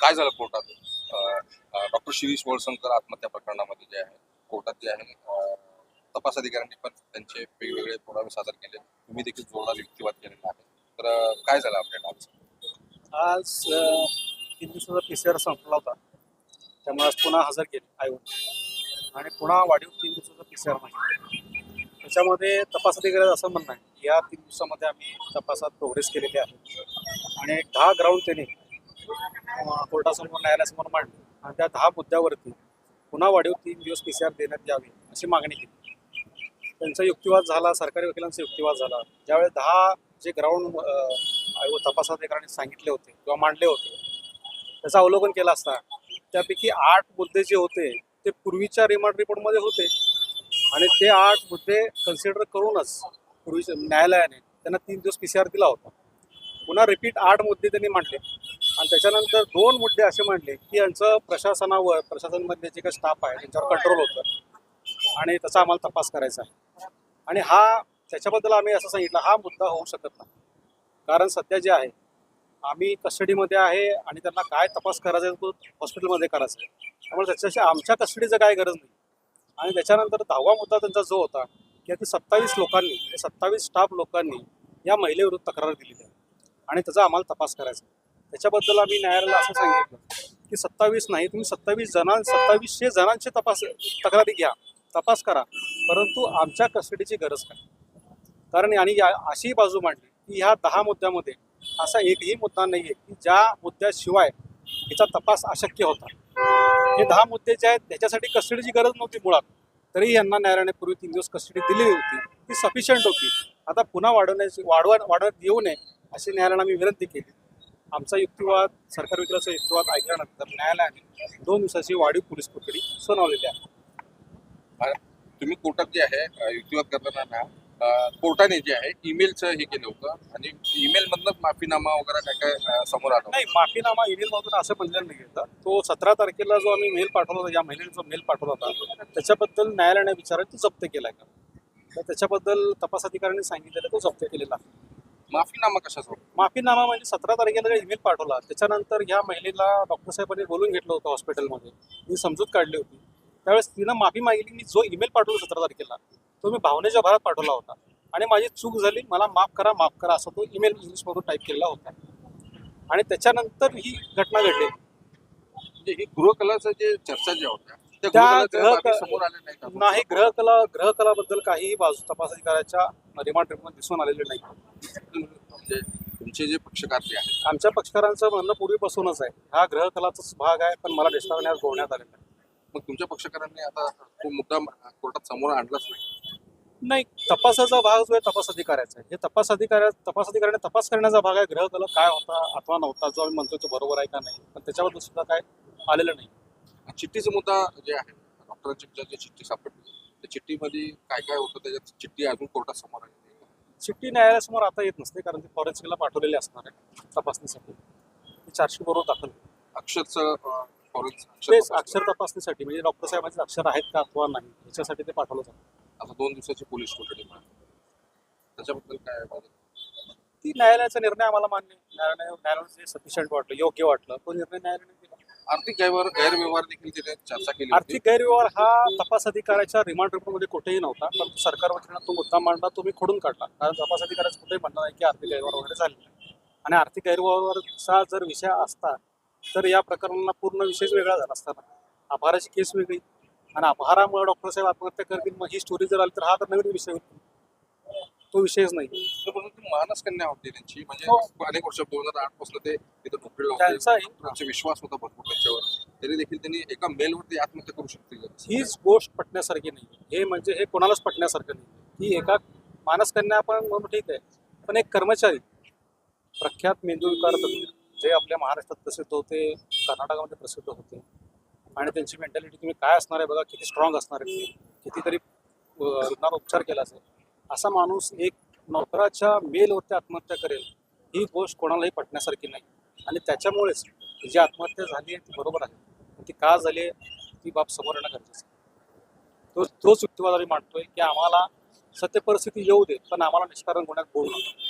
काय झालं कोर्टात? डॉक्टर शिरीष वळसंकर आत्महत्या प्रकरणामध्ये जे आहे कोर्टात जे आहे तपास अधिकाऱ्यांनी पण त्यांचे वेगवेगळे पुरावे सादर केले. तुम्ही देखील जोरदार युक्तिवाद केलेला आहे. तर काय झालं आपल्या आज? आज तीन दिवसाचा पी सी आर संपला होता. त्यामुळे आज पुन्हा हजर केले आयोग आणि पुन्हा वाढीव तीन दिवसाचा पी सी आर नाही. त्याच्यामध्ये तपास अधिकाऱ्याचं असं म्हणणं आहे या तीन दिवसामध्ये आम्ही तपासात प्रोग्रेस केलेली आहे. आणि एक दहा ग्राउंड त्यांनी कोर्टासमोर न्यायालयासमोर मांडले. आणि त्या दहा मुद्द्यावरती पुन्हा वाढीव तीन दिवस पी सी आर देण्यात यावी अशी मागणी केली. त्यांचा युक्तिवाद झाला सरकारी वकिलांचा युक्तिवाद झाला. ज्यावेळेस दहा जे ग्राउंड आयोग सांगितले होते किंवा मांडले होते त्याचं अवलोकन केलं असता त्यापैकी आठ मुद्दे जे होते ते पूर्वीच्या रिमांड रिपोर्टमध्ये होते. आणि ते आठ मुद्दे कन्सिडर करूनच पूर्वीच्या न्यायालयाने त्यांना तीन दिवस पी सी आर दिला होता. पुन्हा रिपीट आठ मुद्दे त्यांनी मांडले. आणि त्याच्यानंतर दोन मुद्दे असे मांडले की यांचं प्रशासनावर प्रशासनमधले जे काही स्टाफ आहे त्यांच्यावर कंट्रोल होतं. आणि त्याचा आम्हाला तपास करायचा आहे. आणि हा त्याच्याबद्दल आम्ही असं सांगितलं हा मुद्दा होऊ शकत नाही. कारण सध्या जे आहे आम्ही कस्टडीमध्ये आहे आणि त्यांना काय तपास करायचा आहे तो हॉस्पिटलमध्ये करायचा आहे. त्यामुळे त्याच्याशी आमच्या कस्टडीचं काय गरज नाही. आणि त्याच्यानंतर दहावा मुद्दा त्यांचा जो होता की आता सत्तावीस लोकांनी सत्तावीस स्टाफ लोकांनी या महिलेविरुद्ध तक्रार दिलेली आहे. आणि त्याचा आम्हाला तपास करायचा आहे. त्याच्याबद्दल आम्ही न्यायालयाला असं सांगितलं की सत्तावीस नाही तुम्ही सत्तावीस जणां सत्तावीसशे जणांची तपास तक्रारी घ्या तपास करा. परंतु आमच्या कस्टडीची गरज काय कारण आणि या अशी बाजू मांडली की ह्या दहा मुद्द्यामध्ये असा एकही मुद्दा नाही आहे की ज्या मुद्द्याशिवाय हिचा तपास अशक्य होता. हे दहा मुद्दे जे आहेत त्याच्यासाठी कस्टडीची गरज नव्हती मुळात. तरी यांना न्यायालयाने पूर्वी तीन दिवस कस्टडी दिलेली होती. ती सफिशियंट होती. आता पुन्हा वाढवण्याची वाढवा वाढवण्यात येऊ नये अशी न्यायालयाने आम्ही विनंती केली. आमचा युक्तिवाद सरकार वकिलाचा युक्तिवाद ऐकल्यानंतर न्यायालयाने दोन दिवसाची वाढीव पोलीस कोठडी सुनावलेली आहे. तुम्ही कोर्टात जे आहे युक्तिवाद करताना कोर्टाने जे आहे ईमेलचं हे केलं होतं आणि ईमेल मधनं माफीनामा वगैरे काय काय समोर आलं नाही माफीनामा ईमेल मधून असं म्हणलेलं नाही होतं तो सतरा तारखेला जो आम्ही मेल पाठवला होता या महिलेने जो मेल पाठवला होता त्याच्याबद्दल न्यायालयाने विचारलं तो जप्त केलाय का? तर त्याच्याबद्दल तपास अधिकाऱ्यांनी सांगितलेलं तो जप्त केलेला. आहे माफीनामा कशाचा? माफीनामा म्हणजे सतरा तारखेला ईमेल पाठवला त्याच्यानंतर ह्या महिलेला डॉक्टर साहेबांनी बोलून घेतलं होतं हॉस्पिटलमध्ये मी समजूत काढली होती. त्यावेळेस तिनं माफी मागितली मी जो ईमेल पाठवला सतरा तारखेला तो मी भावनेच्या भरात पाठवला होता. आणि माझी चूक झाली मला माफ करा माफ करा असा तो ईमेल इंग्लिशमधून टाईप केलेला होता. आणि त्याच्यानंतर ही घटना घडली. म्हणजे ही गृहकलाचं जे चर्चा ज्या होत्या त्या आल्या नाही ग्रहकला ग्रहकलाबद्दल काहीही बाजू तपास अधिकाऱ्याच्या रिमांड रिपोर्ट दिसून आलेले नाही. म्हणजे तुमचे जे पक्षकार जे आहेत. आमच्या पक्षकारांचं म्हणणं पूर्वीपासूनच आहे. हा ग्रहकलाचाच भाग आहे पण मला डिस्टार्बने आज गोवण्यात आलेला आहे मग तुमच्या पक्षकारांनी आता तो मुद्दा कोर्टात समोर आणलाच नाही. नाही तपासाचा भाग जो आहे तपास अधिकाऱ्याचा आहे. हे तपास अधिकाऱ्या तपास अधिकाऱ्याने तपास करण्याचा भाग आहे. ग्रहकला काय होता अथवा नव्हता जो आम्ही म्हणतो तो बरोबर आहे का नाही पण त्याच्याबद्दल सुद्धा काय आलेलं नाही. चिठ्ठीचा मुद्दा जे आहे डॉक्टरांची जी चिठ्ठी सापडली. त्या चिठ्ठीमध्ये काय काय होतं त्याच्यात चिठ्ठी अजून कोर्टात समोर आली नाही. चिठ्ठी न्यायालयासमोर आता येत नसते कारण ती फॉरेन्सिकला पाठवलेली असणार आहे तपासणीसाठी ती चार्जशीट बरोबर दाखल. अक्षरचं तेच. अक्षर तपासणीसाठी म्हणजे डॉक्टर साहेबांचे अक्षर आहेत का अथवा नाही याच्यासाठी ते पाठवलं जातं आता दोन दिवसाची पोलीस कोठडी त्याच्याबद्दल काय? ती न्यायालयाचा निर्णय आम्हाला मान्य आहे. न्यायालय न्यायालयाला जे सफिशियंट वाटलं योग्य वाटलं तो निर्णय न्यायालयाने दिला आर्थिक गैरव्यवहार गैरव्यवहार देखील तिथे चर्चा केली होती. आर्थिक गैरव्यवहार हा तपास अधिकाऱ्याच्या रिमांड रिपोर्टमध्ये कुठेही नव्हता परंतु सरकार वतीनं तो मुद्दा मांडला तुम्ही खोडून काढला. कारण तपास अधिकाऱ्याचं कुठेही म्हणणं नाही की आर्थिक गैरव्यवहार वगैरे झालेला आहे आणि आर्थिक गैरव्यवहारचा जर विषय असता तर या प्रकरणाला पूर्ण विषयच वेगळा झाला असता आभाराची केस वेगळी. आणि आभारामुळे डॉक्टर साहेब आत्महत्या करतील मग ही स्टोरी जर आली तर हा तर नवीन विषय होईल. तो विषयच नाही. परंतु मानस कन्या होती त्यांची. म्हणजे हो. अनेक वर्ष दोन हजार आठपासून ते तिथे त्यांचा विश्वास होता भरपूर त्यांच्यावर. तरी देखील त्यांनी एका मेलवरती आत्महत्या करू शकतील. हीच गोष्ट पटण्यासारखी नाही. हे म्हणजे हे कोणालाच पटण्यासारखं नाही. की एका मानसकन्या आपण म्हणून ठीक आहे. पण एक कर्मचारी. प्रख्यात मेंदूविकार तज्ञ जे आपल्या महाराष्ट्रात प्रसिद्ध होते कर्नाटकामध्ये प्रसिद्ध होते. आणि त्यांची मेंटॅलिटी तुम्ही काय असणार आहे बघा किती स्ट्रॉंग असणार आहे. कितीतरी अं, रुग्णावर उपचार केला असेल. असा माणूस एक नोकराच्या मेलवरती आत्महत्या करेल ही गोष्ट कोणालाही पटण्यासारखी नाही. आणि त्याच्यामुळेच जी आत्महत्या झाली आहे ती बरोबर आहे. ती का झाली आहे ती बाब समोर येणं गरजेचं आहे. तो तोच युक्तिवाद आम्ही मांडतोय की आम्हाला सत्य परिस्थिती येऊ दे पण आम्हाला निष्कारण गुन्ह्यात बोलू नका.